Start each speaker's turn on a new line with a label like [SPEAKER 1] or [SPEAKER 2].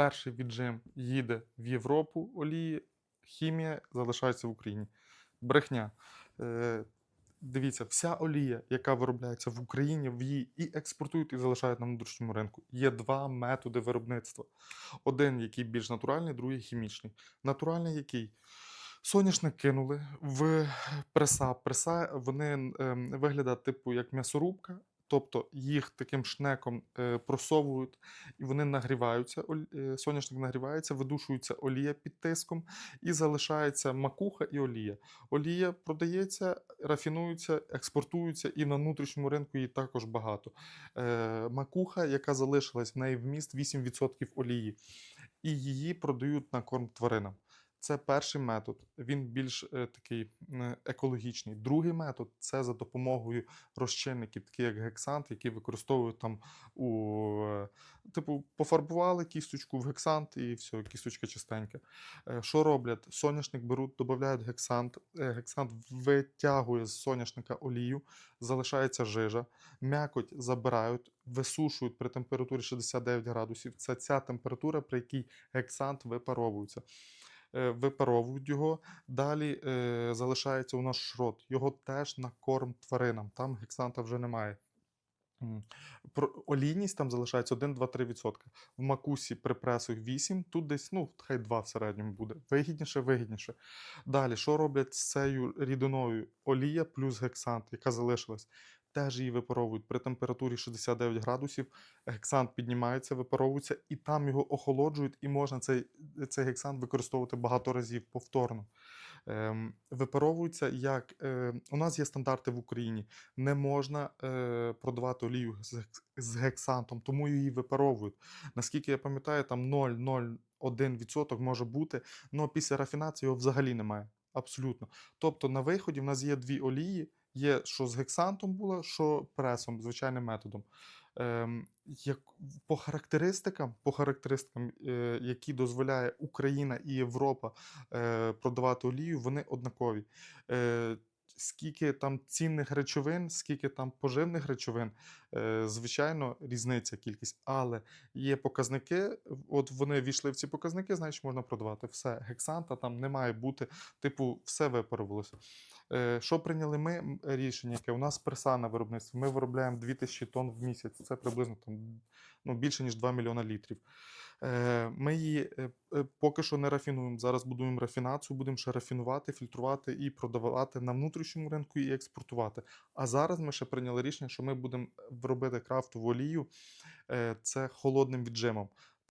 [SPEAKER 1] перший віджим їде в Європу олії, хімія залишається в Україні. Брехня. Е, Дивіться, вся олія, яка виробляється в Україні, в її і експортують, і залишають на внутрішньому ринку. Є два методи виробництва. Один, який більш натуральний, другий хімічний. Натуральний який? Соняшник кинули в преса. Преса вони ем, виглядають типу як м'ясорубка, тобто їх таким шнеком е, просовують і вони нагріваються. е, Соняшник нагрівається, видушується олія під тиском і залишається макуха і олія. Олія продається, рафінується, експортується, і на внутрішньому ринку її також багато. Е, макуха, яка залишилась, в неї вміст 8% олії, і її продають на корм тваринам. Це перший метод, він більш е, такий екологічний. Другий метод це за допомогою розчинників, такі як гексант, які використовують там у е, типу пофарбували кісточку в гексант і все, кісточка чистенька. Е, Що роблять? Соняшник беруть, додають гексант. Гексант витягує з соняшника олію, залишається жижа, м'якоть забирають, висушують при температурі 69 градусів. Це ця температура, при якій гексант випаровується. Е, Випаровують його, далі е, залишається у нас шрот. Його теж на корм тваринам. Там гексанта вже немає. Олійність там залишається 1-2-3%. В макусі при пресах 8, тут десь, ну, хай 2 в середньому буде. Вигідніше, вигідніше. Далі, що роблять з цією рідиною? Олія плюс гексант, яка залишилась. Теж її випаровують при температурі 69 градусів. Гексант піднімається, випаровується, і там його охолоджують, і можна цей, цей гексант використовувати багато разів повторно. Ем, випаровується як. Е, у нас є стандарти в Україні. Не можна е, продавати олію з, з гексантом, тому її випаровують. Наскільки я пам'ятаю, там 0,01% може бути, але після рафінації його взагалі немає. Абсолютно. Тобто на виході в нас є дві олії. Є що з гексантом було, що пресом, звичайним методом. Ем, як, по характеристикам, по характеристикам, е, які дозволяє Україна і Європа е, продавати олію, вони однакові. Е, скільки там цінних речовин, скільки там поживних речовин, е, звичайно, різниця кількість, але є показники. От вони війшли в ці показники, значить можна продавати все. Гексанта там не має бути, типу, все випарувалося. Е, Що прийняли ми рішення, яке у нас преса на виробництві. Ми виробляємо 2000 тонн в місяць. Це приблизно там ну, більше ніж 2 мільйона літрів. Е, Ми її поки що не рафінуємо. Зараз будуємо рафінацію, будемо ще рафінувати, фільтрувати і продавати на внутрішньому ринку і експортувати. А зараз ми ще прийняли рішення, що ми будемо робити крафтову олію. е, Це холодним віджимом.